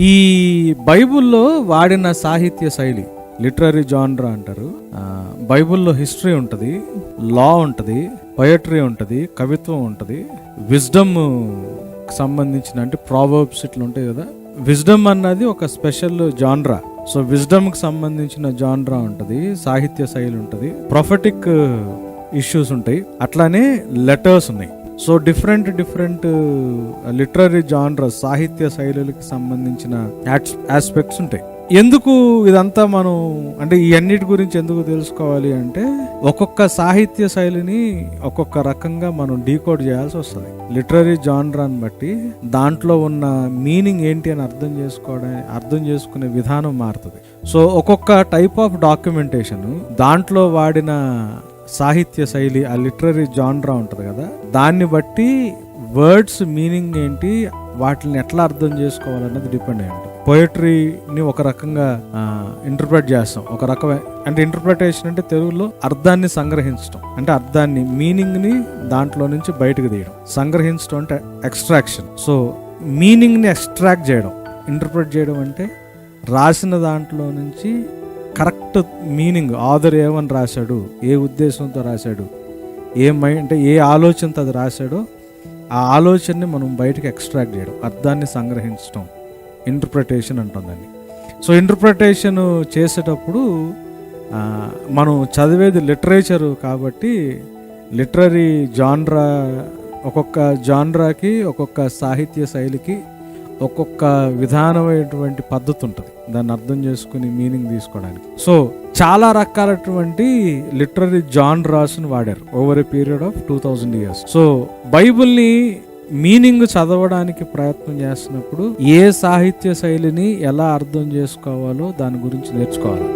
ఈ బైబిల్లో వాడిన సాహిత్య శైలి లిటరరీ జాన్రా అంటారు. బైబుల్లో బైబిల్లో హిస్టరీ ఉంటుంది లా ఉంటుంది పొయట్రీ ఉంటుంది కవిత్వం ఉంటుంది. విజ్డమ్ సంబంధించిన అంటే ప్రావర్బ్స్ ఇట్లా ఉంటాయి కదా. విజ్డమ్ అన్నది ఒక స్పెషల్ జాన్రా. సో విజ్డమ్కి సంబంధించిన జాన్రా ఉంటుంది సాహిత్య శైలి ఉంటుంది. ప్రొఫెటిక్ ఇష్యూస్ ఉంటాయి. అట్లానే లెటర్స్ ఉన్నాయి. So different different literary genre సాహిత్య శైలులకు సంబంధించిన ఆస్పెక్ట్స్ ఉంటాయి. ఎందుకు ఇదంతా మనం అంటే ఈ అన్నిటి గురించి ఎందుకు తెలుసుకోవాలి అంటే ఒక్కొక్క సాహిత్య శైలిని ఒక్కొక్క రకంగా మనం డీకోడ్ చేయాల్సి వస్తుంది. లిటరరీ జాన్రాని బట్టి దాంట్లో ఉన్న మీనింగ్ ఏంటి అని అర్థం చేసుకోవడం అర్థం చేసుకునే విధానం మారుతుంది. సో ఒక్కొక్క టైప్ ఆఫ్ డాక్యుమెంటేషన్ దాంట్లో వాడిన సాహిత్య శైలి ఆ లిటరరీ జాన్రా ఉంటుంది కదా దాన్ని బట్టి వర్డ్స్ మీనింగ్ ఏంటి వాటిని ఎట్లా అర్థం చేసుకోవాలన్నది డిపెండ్ అయ్యి ఉంటుంది. పోయట్రీని ఒక రకంగా ఇంటర్ప్రిట్ చేస్తాం. ఒక రకమైన అంటే ఇంటర్ప్రిటేషన్ అంటే తెలుగులో అర్థాన్ని సంగ్రహించడం అంటే అర్థాన్ని మీనింగ్ని దాంట్లో నుంచి బయటకు తీయడం. సంగ్రహించడం అంటే ఎక్స్ట్రాక్షన్ సో మీనింగ్ని ఎక్స్ట్రాక్ట్ చేయడం. ఇంటర్ప్రిట్ చేయడం అంటే రాసిన దాంట్లో నుంచి కరెక్ట్ మీనింగ్ ఆదర్ ఏమని రాశాడు? ఏ ఉద్దేశంతో రాశాడు? ఏ మైండ్ అంటే ఏ ఆలోచనతో అది రాశాడో ఆ ఆలోచనని మనం బయటకు ఎక్స్ట్రాక్ట్ చేయడం అర్థాన్ని సంగ్రహించడం ఇంటర్ప్రిటేషన్ అంటుందండి సో ఇంటర్ప్రిటేషన్ చేసేటప్పుడు మనం చదివేది లిటరేచరు కాబట్టి లిటరరీ జాన్రా ఒక్కొక్క జాన్రాకి ఒక్కొక్క సాహిత్య శైలికి ఒక్కొక్క విధానమైనటువంటి పద్ధతి ఉంటుంది. దాన్ని అర్థం చేసుకుని మీనింగ్ తీసుకోవడానికి. సో చాలా రకాలటువంటి జాన్ జాన్రాస్ని వాడారు over a period of two thousand years. So బైబిల్ని మీనింగ్ చదవడానికి ప్రయత్నం చేస్తున్నప్పుడు ఏ సాహిత్య శైలిని ఎలా అర్థం చేసుకోవాలో దాని గురించి నేర్చుకోవాలి.